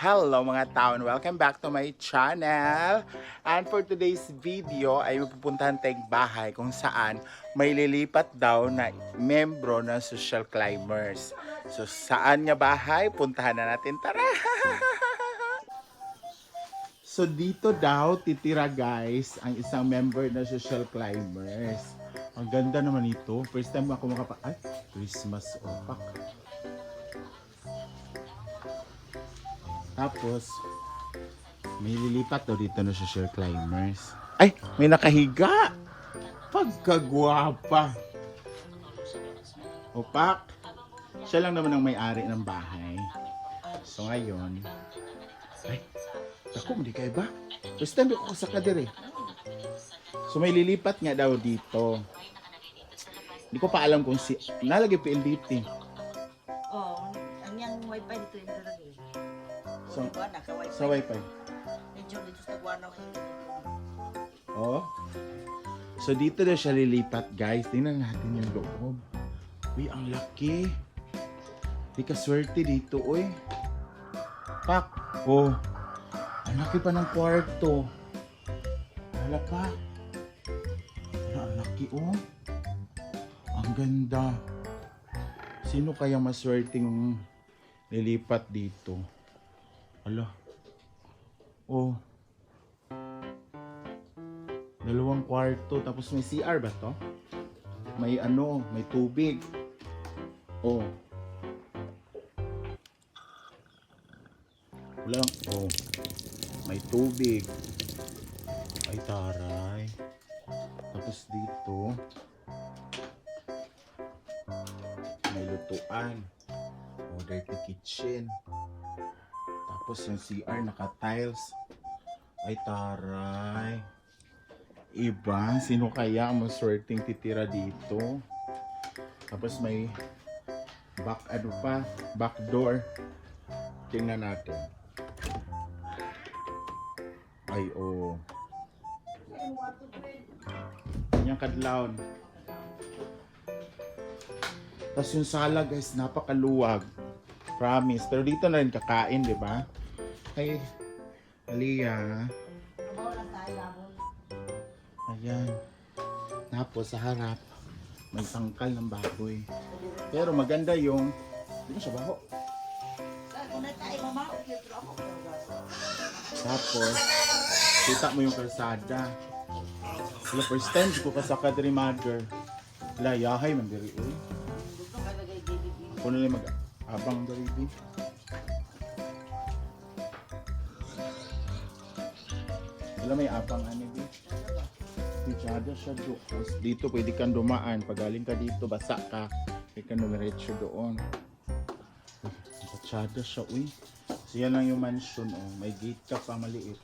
Hello mga taon! Welcome back to my channel! And for today's video ay mapupuntahan tayong bahay kung saan may lilipat daw na membro ng social climbers. So saan nga bahay? Puntahan na natin. Tara! So dito daw titira guys ang isang member ng social climbers. Ang ganda naman ito. First time ako makapa... Ay, Christmas opak. Tapos, may lilipat daw dito na social climbers. Ay, may nakahiga! Pagkagwapa! Opak! Siya lang naman ang may-ari ng bahay. So ngayon, ay, ako, hindi kayo ba? First time ako sa kadir eh. So may lilipat nga daw dito. Hindi ko pa alam kung si... Nalagay PLDT. Sa wifi. Medyo dito sa Guanaw. Oh. So dito na siya lilipat guys. Tingnan natin yung loob. Uy, ang laki. Di ka swerte dito, uy. Pak. Oh. Ang laki pa ng kwarto. Wala pa. Ang laki, oh. Ang ganda. Sino kaya maswerteng lilipat dito? Ala. Oh. Dalawang kwarto, tapos may CR ba to? May ano, may tubig. Oh. Wala. Oh. May tubig. Ay, taray. Tapos dito, may lutuan. Oh, dirty kitchen. Tapos yung CR naka-tiles. Ay, taray. Iba, sino kaya ang maswerteng titira dito? Tapos may back ano pa, back door. Tingnan natin. Ay, oh. Yung kadlawon. Tapos yung sala guys, napakaluwag. Promise. Pero dito na rin kakain, di ba? Ay, Aliyah. Trabaho lang tayo labon. Ayan. Tapos sa harap, may tangkal ng baboy. Pero maganda yung, mo siya baho. Tapos, kita mo yung kalsada. Sila first time, ko kasaka diri mother. Wala, yahay man diri. Na lang mag-abang diri. Wala may abang ano, Di. Pichada siya doon. Dito pwede kang dumaan. Pag galing ka dito, basa ka. Pwede kang dumiretso doon. Pichada siya, uy. So yan lang yung mansion, oh. May gate ka pa maliit.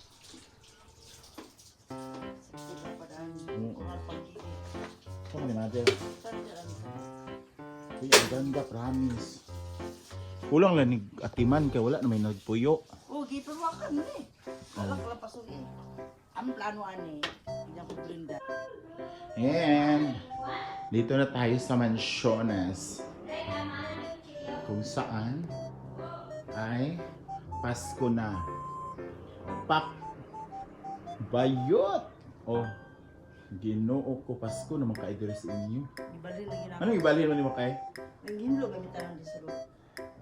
Oo. Saan ni mother? Uy, ang ganda, promise. Kulang lang ni atiman kay wala na may nagpuyo. Oh, gipawakan mo eh. Alam ko lang pasok eh. Ang plano ani, hindi ako blinda. And dito na tayo sa Mansiones. Kung saan ay Pasko na. Pak! Bayot! Oh, ginoo ko Pasko naman kay diri sa inyo. Ibali lagi na. Ano ibalhin mo ni mo kay? Naghinlo kami tarang di sa loob.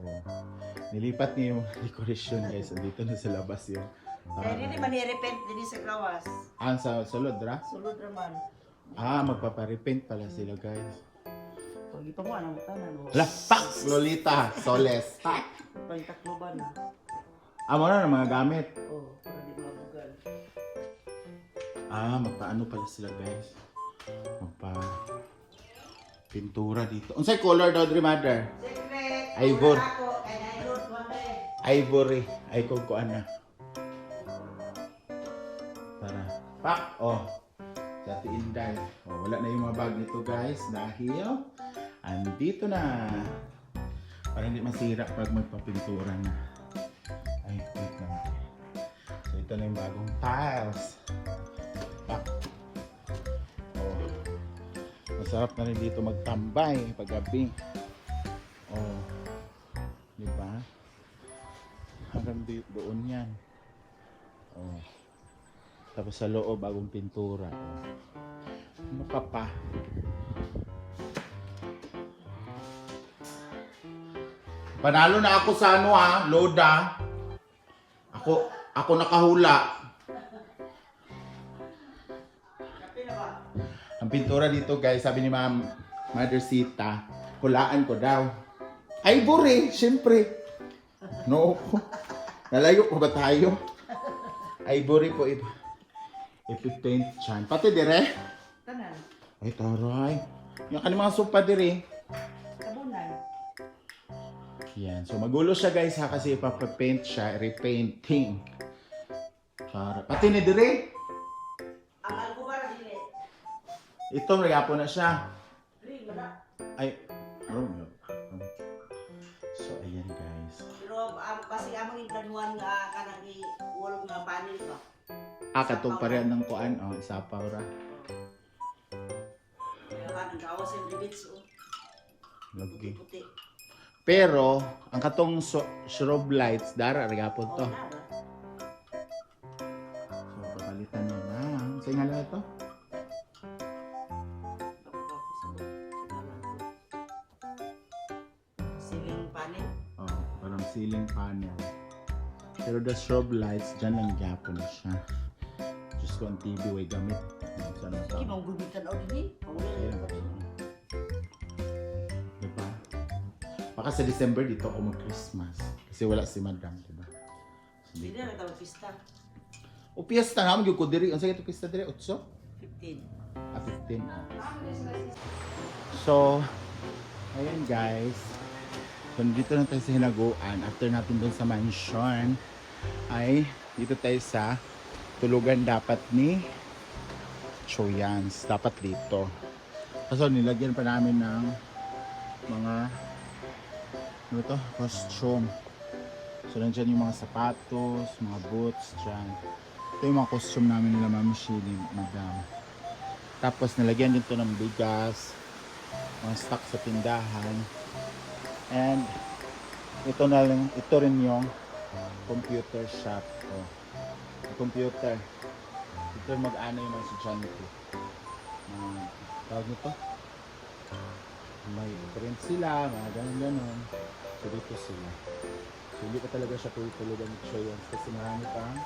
Oh. Nilipat niyo yung decoration guys. Dito na sa labas yung Kaya hindi man i-repent din sa gawas. Ah, sa sulod ra? Sulod naman. Ah, magpaparepaint pala sila guys. Pag ipa mo, anong tanan mo? Hala, pak! Lolita, Soles. Pak! Pagtakloban. Ah, mo na ng mga gamit. Oh, para di mabugal. Ah, magpaano pala sila guys. Magpa pintura dito. Unsay color daw diri mother? Secret! Ivor. Ako, kay Nairod, mame. Ivory. Ay kung kuan na. Tara. Pak! Oh. Dati Inday. Oh, wala na yung mga bag nito guys dahil andito na. Para hindi masira pag magpapintura na. Ay, wait lang. So ito na yung bagong tiles. Masarap na rin dito magtambay paggabi. Oh. Di ba? Ang hanggang di- doon yan. Oh. Tapos sa loob, bagong pintura. Oh. Ano pa pa? Panalo na ako sa ano ha, Loda. Ako, ako nakahula. Ang pintura dito guys, sabi ni Ma'am Mother Sita, hulaan ko daw. Ay, buri, syempre. No. Nalayo pa ba tayo? Ivory po ip ipipaint dyan. Pati dire. Tanan. Ay, taray. Yung kanil mga sopa dire. Tabunan. Yan. So, magulo siya guys ha kasi ipapapaint siya. Repainting. Tara. Pati ni dire. Ito, regapo na siya. Ay. Oh, no. So, ayan guys. Pero um, kasi among iplanuhan nga kanang i wall nga panel ba. Ah, katong parehan ng kuan. Oh, isa pa ora. Lagi. Pero, ang katong so, strobe lights, dara, regapon Oh, to. nara. So, papalitan na. Sa nga lang ito? Ceiling panel. Oh, parang ceiling panel. Pero the strobe lights, dyan lang gyapon na siya. Just ko ang TV way gamit. Saan na Sige, mong gubitan o din eh. Diba? Baka sa December dito ako mag-Christmas. Kasi wala si Madam, diba? Hindi na tawag pista. O piyesta nga, magyug ko diri. Ang sakit o piyesta diri? 8? 15. Ah, 15. ah. So, ayan guys. So, dito na tayo sa hinaguan. After natin doon sa mansion, ay dito tayo sa tulugan dapat ni Choyans. Dapat dito. Kaso nilagyan pa namin ng mga ano to? Costume. So, nandyan yung mga sapatos, mga boots, dyan. Ito yung mga costume namin nila Ma'am Shirley, Madam. Tapos nilagyan din to ng bigas, mga stock sa tindahan. And ito na lang, ito rin yung computer shop ko. Computer. Ito mag-ano yung mga estudyante. Uh, tawag nito? May print sila, mga ganun-ganun. So dito sila. So hindi pa talaga siya tulog-tulugan ni Choyons kasi marami pang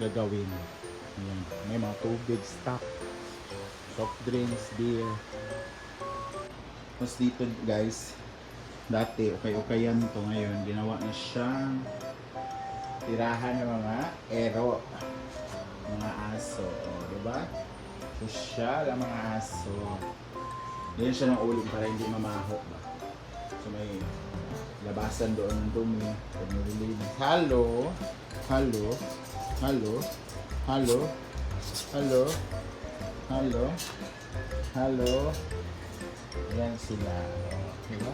gagawin. Ayan. May mga tubig, stock, soft drinks, beer. Tapos dito guys, dati okay-okayan to ngayon. Ginawa na siyang tirahan ng mga ero. Mga aso. O, diba? Social ang mga aso. Ganyan siya ng uling para hindi mamaho ba. So may labasan doon ng dumi. Pag nililinis. Halo. Halo. Halo. Halo. Halo. Halo. Halo. Ayan sila. Diba?